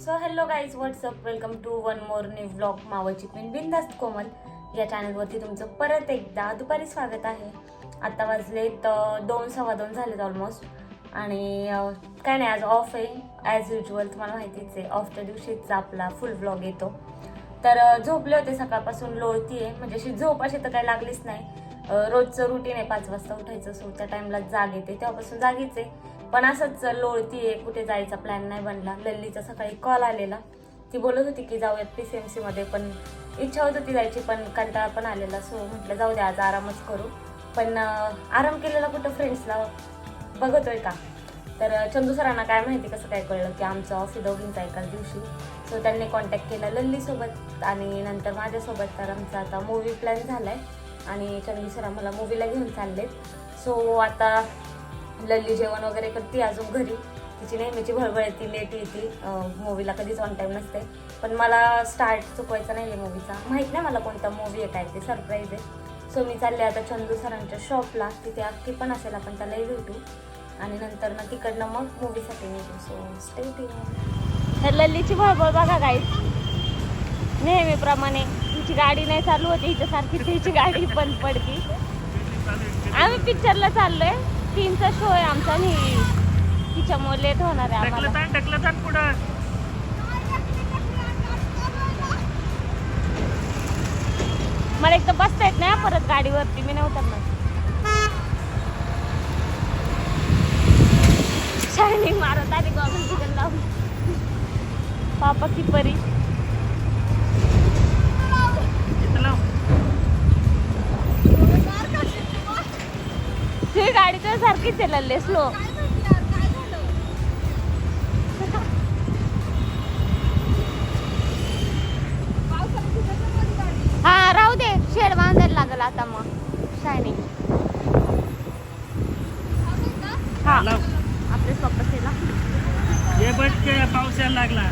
So hello guys what's up welcome to one more new blog मावळची पिन बिंदास्त कोमल या चॅनलवरती तुमचं परत एकदा दुपारी स्वागत आहे. आत्ता वाजलेत तर दोन सव्वा दोन झालेत ऑलमोस्ट आणि काय नाही आज ऑफ आहे. ॲज युजल तुम्हाला माहितीच आहे ऑफच्या दिवशीच आपला फुल ब्लॉग येतो. तर झोपले होते सकाळपासून लोळती आहे म्हणजे अशी झोप अशी तर काही लागलीच नाही. रोजचं रुटीन आहे पाच वाजता उठायचं सो त्या टाईमला जाग येते. तेव्हापासून जागीच आहे. पण असंच लोळती आहे कुठे जायचा प्लॅन नाही बनला. लल्लीचा सकाळी कॉल आलेला. ती बोलत होती की जाऊयात पी सी एम सीमध्ये पण इच्छा होत होती जायची पण कंटाळा पण आलेला. सो म्हटलं जाऊ द्या आज आरामच करू. पण आराम केलेला कुठं फ्रेंड्सला बघतोय का? तर चंदू सरांना काय माहिती कसं काय कळलं की आमचं ऑफिस दोघींचा एकाच दिवशी. सो त्यांनी कॉन्टॅक्ट केला लल्लीसोबत आणि नंतर माझ्यासोबत. तर आमचा आता मूवी प्लॅन झाला आहे आणि चंदू सर आम्हाला मूवीला घेऊन चाललेत. सो आता लल्ली जेवण वगैरे करते अजून घरी. तिची नेहमीची भळभळ येते लेट येते. मूवीला कधीच ऑन टाईम नसते. पण मला स्टार्ट चुकवायचा नाही आहे मूवीचा माहीत नाही मला कोणता मूवी आहे काय ते. सरप्राईज आहे. सो मी चालले आता चंदू सरांच्या शॉपला तिथे अख्खी पण असेल आपण त्यालाही भेटू आणि नंतर ना तिकडनं मग मूवीसाठी निघू. सो स्टे तर लल्लीची भळभळ बघा गाईस नेहमीप्रमाणे तिची गाडी नाही चालू होती. हिच्यासारखी तिची गाडी बंद पडती. आम्ही पिक्चरला चाललोय. तीनचा शो आहे आमचा आणि तिच्यामुळे लेट होणार आहे आम्हाला. ढकलत आण ढकलत आण पुढं. मला एक तर बसता येत नाही हा परत गाडीवरती मी नाही उतरणार. शायनिंग मारत आली गॉगल बिगल लावून पापा की परी. तुझी गाडी तर सारखीच चालले स्लो हा राहू दे. शेड बांधायला लागल आता मग. शायनिंग हा. आपले के पाऊस यायला लागला.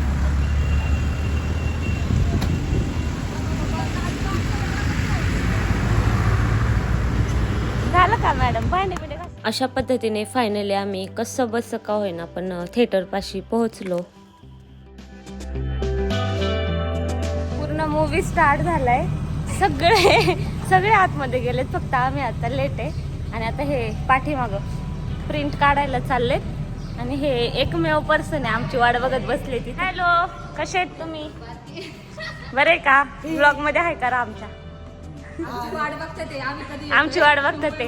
का मॅडम भांडे बिंडे अशा पद्धतीने फायनली आम्ही कसं बस का होईना पण थिएटर पाशी पोहोचलो. पूर्ण मूवी स्टार्ट झालाय. सगळे सगळे आतमध्ये गेलेत फक्त आम्ही आता लेट आहे. आणि आता हे पाठीमाग प्रिंट काढायला चाललेत. आणि हे एकमेव पर्सन आहे आमची वाट बघत बसले ती हॅलो कसे आहेत तुम्ही? बरे का? ब्लॉगमध्ये आहे करा आमच्या आमची वाट बघतात ते.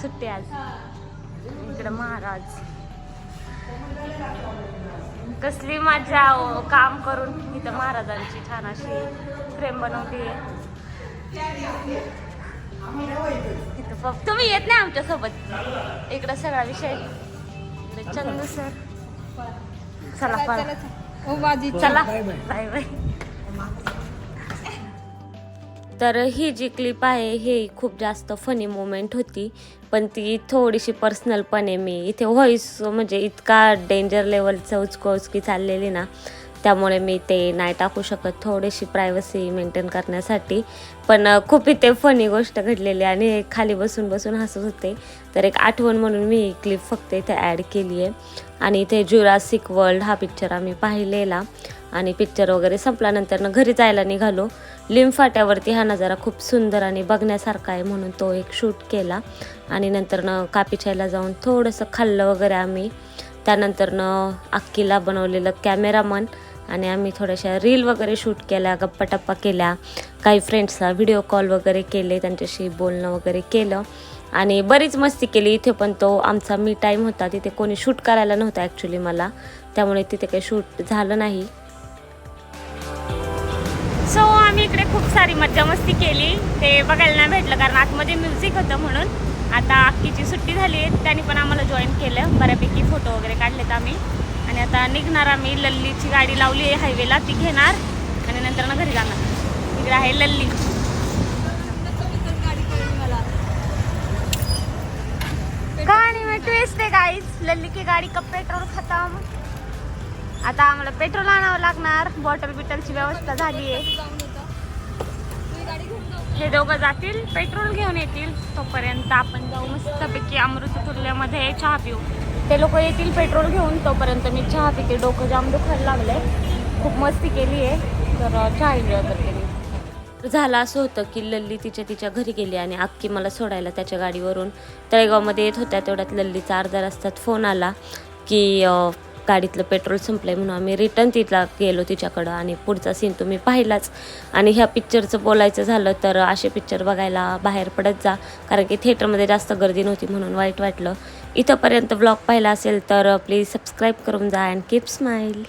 सुट्टी आज. इकडे महाराज. कसली मजा हो, काम करून इथं महाराजांची छान अशी फ्रेम बनवली फक्त तुम्ही येत नाही आमच्यासोबत. इकडं सगळा विषय. चंदू सर. चला. चला बाय बाय. तर ही जी क्लिप आहे ही खूप जास्त फनी मोमेंट होती. पण ती थोडीशी पर्सनल पण आहे. मी इथे व्हॉइस म्हणजे इतका डेंजर लेवलचं उचकोचकी चाललेली ना त्यामुळे मी ते नाही टाकू शकत. थोडीशी प्रायव्हसी मेंटेन करण्यासाठी. पण खूप इथे फनी गोष्ट घडलेली आणि खाली बसून बसून हसत होते. तर एक आठवण म्हणून मी ही क्लिप फक्त इथे ॲड केली आहे. आणि इथे जुरासिक वर्ल्ड हा पिक्चर आम्ही पाहिलेला. आणि पिक्चर वगैरे संपल्यानंतर घरी जायला निघालो. लिंब फाट्यावरती हा नजारा खूप सुंदर आणि बघण्यासारखा आहे म्हणून तो एक शूट केला. आणि नंतरनं कापिचायला जाऊन थोडंसं खाल्लं वगैरे आम्ही. त्यानंतरनं अक्कीला बनवलेलं कॅमेरामन आणि आम्ही थोड्याशा रील वगैरे शूट केल्या गप्पा टप्पा केल्या. काही फ्रेंड्सला व्हिडिओ कॉल वगैरे केले त्यांच्याशी बोलणं वगैरे केलं. आणि बरीच मस्ती केली. इथे पण तो आमचा मी टाईम होता. तिथे कोणी शूट करायला नव्हता ॲक्च्युली मला. त्यामुळे तिथे काही शूट झालं नाही. सो आम्ही इकडे खूप सारी मज्जा मस्ती केली. ते बघायला नाही भेटलं कारण आतमध्ये म्युझिक होतं म्हणून. आता अक्कीची सुट्टी झाली आहे. त्यांनी पण आम्हाला जॉईन केलं. बऱ्यापैकी फोटो वगैरे काढलेत आम्ही. आणि आता निघणार आम्ही लल्लीची गाडी लावली आहे हायवेला ती घेणार आणि नंतर ना घरी जाणार. इकडे आहे लल्ली. गाडी में ट्विस्ट है गाइस लल्ली की गाडी का पेट्रोल खतम? आता आम्हाला पेट्रोल आणावं लागणार. बॉटल बिटलची व्यवस्था झाली आहे. हे दोघं जातील पेट्रोल घेऊन येतील. तोपर्यंत आपण जाऊ मस्तपैकी अमृततुल्यमध्ये चहा पिऊ. ते लोक येतील पेट्रोल घेऊन तोपर्यंत मी चहा पिते. डोकं जाम दुखायला लागलंय. खूप मस्ती केली आहे. तर चहा एन्जॉय करते मी. झालं असं होतं की लल्ली तिच्या तिच्या घरी गेली आणि अक्की मला सोडायला त्याच्या गाडीवरून. तळेगावमध्ये येत होत्या तेवढ्यात लल्लीचा अर्धा रस्त्यात फोन आला की गाडीतलं पेट्रोल संपलंय म्हणून आम्ही रिटर्न तिथला गेलो तिच्याकडं आणि पुढचा सीन तुम्ही पाहिलाच. आणि ह्या पिक्चरचं बोलायचं झालं तर असे पिक्चर बघायला बाहेर पडत जा. कारण की थिएटरमध्ये जास्त गर्दी नव्हती म्हणून वाईट वाटलं. इथंपर्यंत ब्लॉग पाहिला असेल तर प्लीज सबस्क्राईब करून जा अँड कीप स्माईल